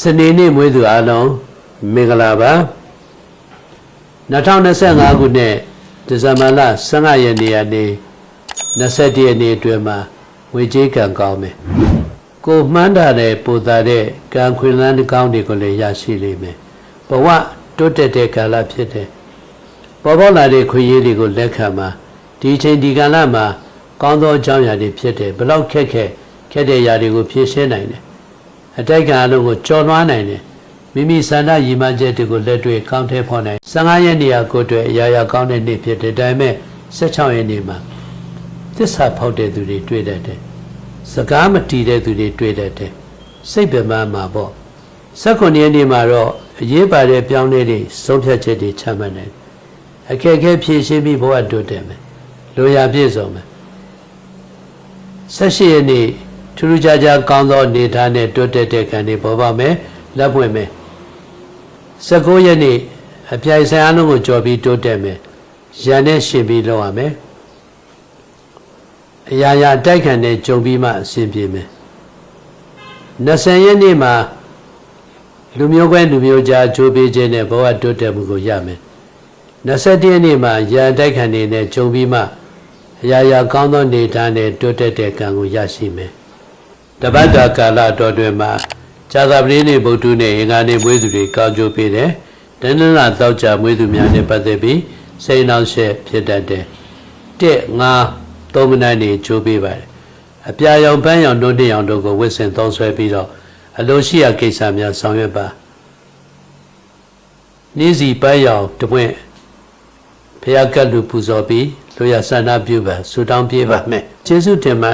စနေနေ့မွေးသူအားလုံးမင်္ဂလာပါ2025ခုနှစ်ဒီဇင်ဘာလ15ရက်နေ့ကနေ21ရက်နေ့အတွင်းမှာဝေကြီးကံကောင်းမယ်ကိုမှန်းတာတဲ့ပူတာတဲ့ကံခွင်လန်းကောင်းတွေကိုလည်းရရှိလိမ့်မယ်ဘဝတိုးတက်တဲ့ကာလဖြစ်တယ်ပေါ်ပေါ်လာတဲ့ခွင့်ရည်တွေကိုလက်ခံမှာဒီအချိန်ဒီကာလမှာကောင်းသောအကြောင်းအရာတွေဖြစ်တယ်ဘလောက်ခက်ခဲခက်တဲ့ຢာတွေကိုဖြေရှင်းနိုင်တယ် အတိုက်ခံအလုံးကိုကြော်လွှားနိုင်တယ်မိမိဆန္ဒရည်မှန်းချက်တွေကိုလက်တွေ့ကောင်းထဲဖော်နိုင်15ရက်နေရာကိုအတွက်အရာရာကောင်းတဲ့နေ့ဖြစ်တယ်ဒါပေမဲ့16ရက်နေ့မှာသစ္စာဖောက်တဲ့သူတွေတွေ့တတ်တယ်စကားမတီးတဲ့သူတွေတွေ့တတ်တယ်စိတ်ပင်ပန်းမှာပေါ့19ရက်နေ့မှာတော့အရေးပါတဲ့ပြောင်းလဲတွေဆုံးဖြတ်ချက်တွေချမှတ်နိုင်အခက်အခဲဖြေရှင်းပြီးဘဝတိုးတက်မယ်လိုရာပြည့်စုံမယ်18ရက်နေ့ ထူးထူးခြားခြားကောင်းသောအနေထားနဲ့တွတ်တက်တဲ့ခံတွေပေါ်ပါမယ်လက်ပွင့်မယ်19ရက်နေ့အပြိုင်ဆိုင်အားလုံးကိုကြော်ပြီးတိုးတက်မယ်ရန်နဲ့ရှင်ပြီးလောက်ရမယ်အရာရာတိုက်ခံနဲ့ကြုံပြီးမှအဆင်ပြေမယ်20ရက်နေ့မှာလူမျိုးကွဲလူမျိုးကြားကြိုးပေးခြင်းနဲ့ဘဝတိုးတက်မှုကိုရမယ်21ရက်နေ့မှာရန်တိုက်ခံနေနဲ့ကြုံပြီးမှအရာရာကောင်းသောနေသားနဲ့တိုးတက်တဲ့ကံကိုရရှိမယ်။ တပတ်တာကာလတော်တွင်မှာဇာသပတိနေ့ဗုဒ္ဓနဲ့အင်္ဂါနေ့မွေးသူတွေကောင်းကျိုးပေးတယ်။တဏ္ဍနာတောက်ကြမွေးသူများနဲ့ပတ်သက်ပြီးစိတ်နှောင့်ယှက်ဖြစ်တတ်တယ်။တစ်ငါသုံးမိနစ်နေကျိုးပေးပါတယ်။အပြာရောင်ပန်းရောင်နှုတ်တင်ရောင်တို့ကိုဝစ်စင်သုံးဆွဲပြီးတော့အလိုရှိရာကိစ္စများဆောင်ရွက်ပါ။နေ့စီပန်းရောင်တပွင့်ဖျားကတ်လူပူဇော်ပြီးလူရဆန္ဒပြုပါဆူတောင်းပြေးပါမယ်ကျေးဇူးတင်ပါ